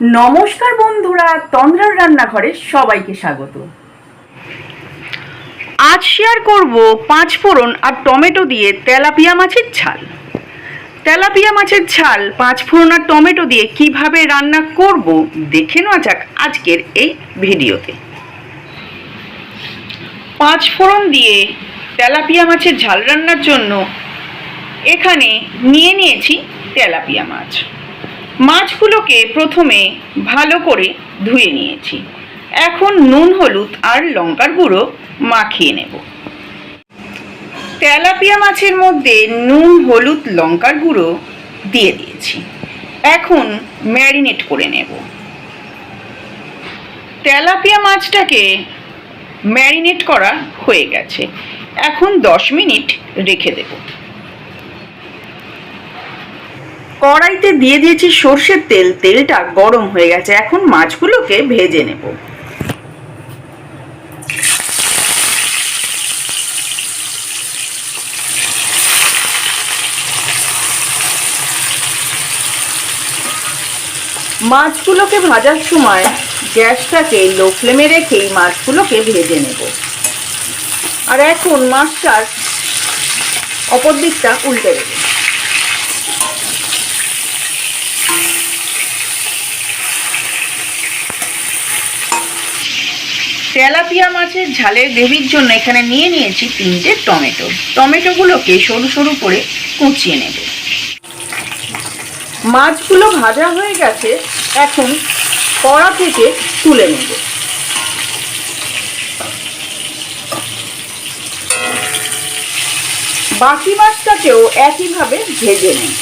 নমস্কার বন্ধুরা, তন্দ্রার রান্নাঘরে সবাইকে স্বাগত। আজ শেয়ার করব পাঁচ ফোড়ন আর টমেটো দিয়ে তেলাপিয়া মাছের ঝাল। তেলাপিয়া মাছের ঝাল, পাঁচ ফোড়ন আর টমেটো দিয়ে কীভাবে রান্না করব দেখে নেওয়া যাক আজকের এই ভিডিওতে। পাঁচ ফোড়ন দিয়ে তেলাপিয়া মাছের ঝাল রান্নার জন্য এখানে নিয়ে নিয়েছি তেলাপিয়া মাছ। মাছগুলোকে প্রথমে ভালো করে ধুয়ে নিয়েছি। এখন নুন, হলুদ আর লঙ্কার গুঁড়ো মাখিয়ে নেব। তেলাপিয়া মাছের মধ্যে নুন, হলুদ, লঙ্কার গুঁড়ো দিয়ে দিয়েছি। এখন ম্যারিনেট করে নেব। তেলাপিয়া মাছটাকে ম্যারিনেট করা হয়ে গেছে। এখন দশ মিনিট রেখে দেবো। কড়াইতে দিয়ে দিয়েছি সর্ষের তেল। তেলটা গরম হয়ে গেছে। এখন মাছগুলোকে ভেজে নেব। মাছগুলোকে ভাজার সময় গ্যাসটাকে লো ফ্লেমে রেখেই মাছগুলোকে ভেজে নেব। আর এখন মাছটার অপর দিকটা উল্টে দেবো। তেলাপিয়া মাছের ঝালের গ্রেভির জন্য এখানে নিয়ে নিয়েছি তিনটে টমেটো। টমেটোগুলোকে সরু সরু করে কুচিয়ে নেব। মাছগুলো ভাজা হয়ে গেছে, এখন কড়া থেকে তুলে নেব। বাকি মাছটাকেও একইভাবে ভেজে নেব।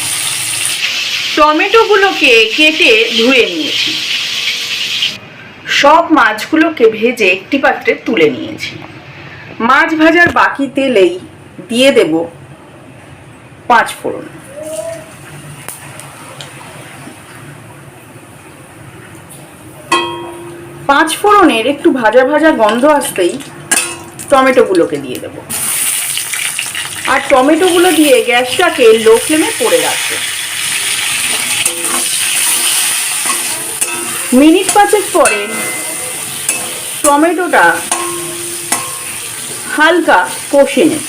টমেটোগুলোকে কেটে ধুয়ে নিয়েছি। সব মাছগুলোকে ভেজে একটি পাত্রে তুলে নিয়েছি। মাছ ভাজার বাকি তেলেই দিয়ে দেব পাঁচ ফোড়ন। পাঁচ ফোড়নের একটু ভাজা ভাজা গন্ধ আসতেই টমেটোগুলোকে দিয়ে দেব। আর টমেটোগুলো দিয়ে গ্যাসটাকে লো ফ্লেমে করে রাখব। মিনিট পাঁচেক পরে টমেটোটা হালকা কষে নেব।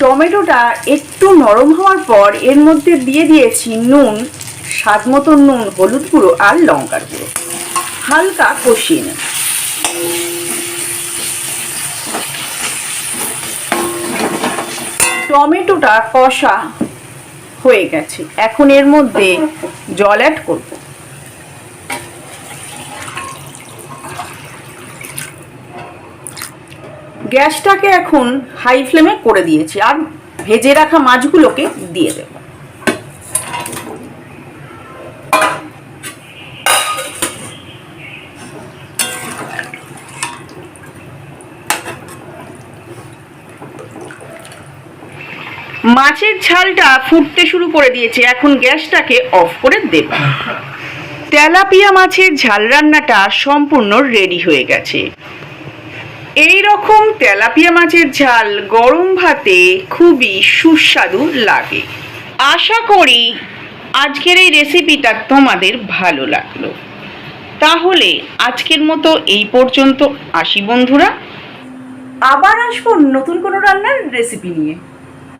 টমেটোটা একটু নরম হওয়ার পর এর মধ্যে দিয়ে দিয়েছি নুন, স্বাদ মতো নুন, হলুদ গুঁড়ো আর লঙ্কার গুঁড়ো। হালকা কষিয়ে নেব। টমেটোটা কষা হয়ে গেছে। এখন এর মধ্যে জল অ্যাড করব। গ্যাসটাকে এখন হাই ফ্লেমে করে দিয়েছি আর ভেজে রাখা মাছগুলোকে দিয়ে দেব। মাছের ঝালটা ফুটতে শুরু করে দিয়েছে। এখন গ্যাসটাকে অফ করে দেব। তেলাপিয়া মাছের ঝাল রান্নাটা সম্পূর্ণ রেডি হয়ে গেছে। এই রকম তেলাপিয়া মাছের ঝাল গরম ভাতে খুবই সুস্বাদু লাগে। আশা করি আজকের এই রেসিপিটা তোমাদের ভালো লাগল। তাহলে আজকের মতো এই পর্যন্ত আসি বন্ধুরা। আবার আসব নতুন কোনো রান্নার রেসিপি নিয়ে।